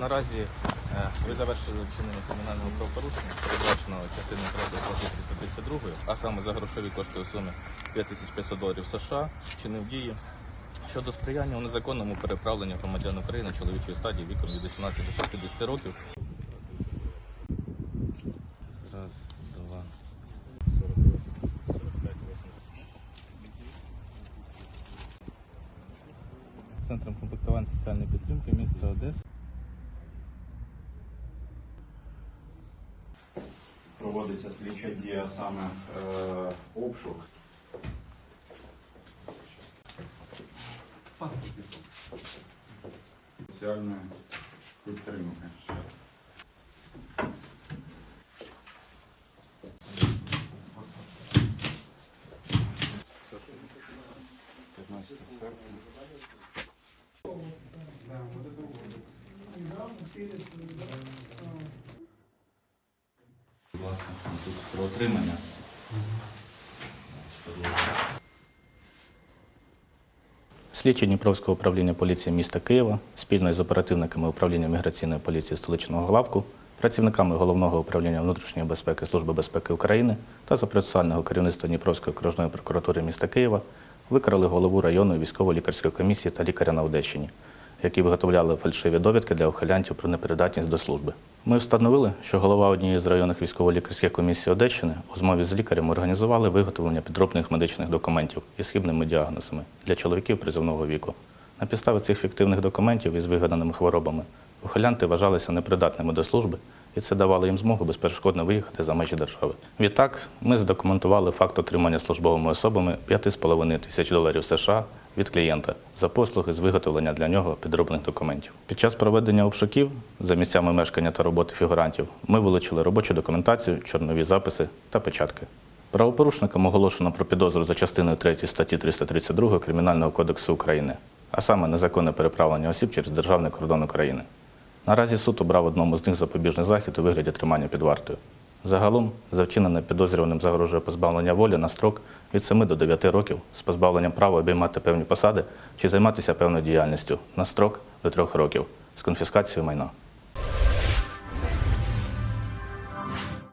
Наразі е, ви завершили вчинення кримінального правопорушення, передбаченого частиною 3 статті 332, а саме за грошові кошти у сумі 5500 доларів США, вчинив дії щодо сприяння у незаконному переправленні громадян України чоловічої стадії віком від 18 до 60 років. Раз, два. 45, 80. Центром комплектування соціальної підтримки міста Одеса. Проводиться слідча дія, саме е, обшук. Соціальної підтримки. 15 серпня. Ласка, тут про отримання. Слідчі Дніпровського управління поліції міста Києва спільно із оперативниками управління міграційної поліції столичного главку, працівниками головного управління внутрішньої безпеки Служби безпеки України та за процесуального керівництва Дніпровської окружної прокуратури міста Києва викрали голову районної військово-лікарської комісії та лікаря на Одещині, які виготовляли фальшиві довідки для ухилянтів про непридатність до служби. Ми встановили, що голова однієї з районних військово-лікарських комісій Одещини у змові з лікарем організували виготовлення підробних медичних документів із хибними діагнозами для чоловіків призовного віку. На підставі цих фіктивних документів із вигаданими хворобами ухилянти вважалися непридатними до служби, і це давало їм змогу безперешкодно виїхати за межі держави. Відтак, ми задокументували факт отримання службовими особами 5,5 тисяч доларів США від клієнта за послуги з виготовлення для нього підробних документів. Під час проведення обшуків за місцями мешкання та роботи фігурантів ми вилучили робочу документацію, чорнові записи та печатки. Правопорушникам оголошено про підозру за частиною 3 статті 332 Кримінального кодексу України, а саме незаконне переправлення осіб через державний кордон України. Наразі суд обрав одному з них запобіжний захід у вигляді тримання під вартою. Загалом, за вчинене підозрюваним загрожує позбавлення волі на строк від 7 до 9 років з позбавленням права обіймати певні посади чи займатися певною діяльністю на строк до 3 років з конфіскацією майна.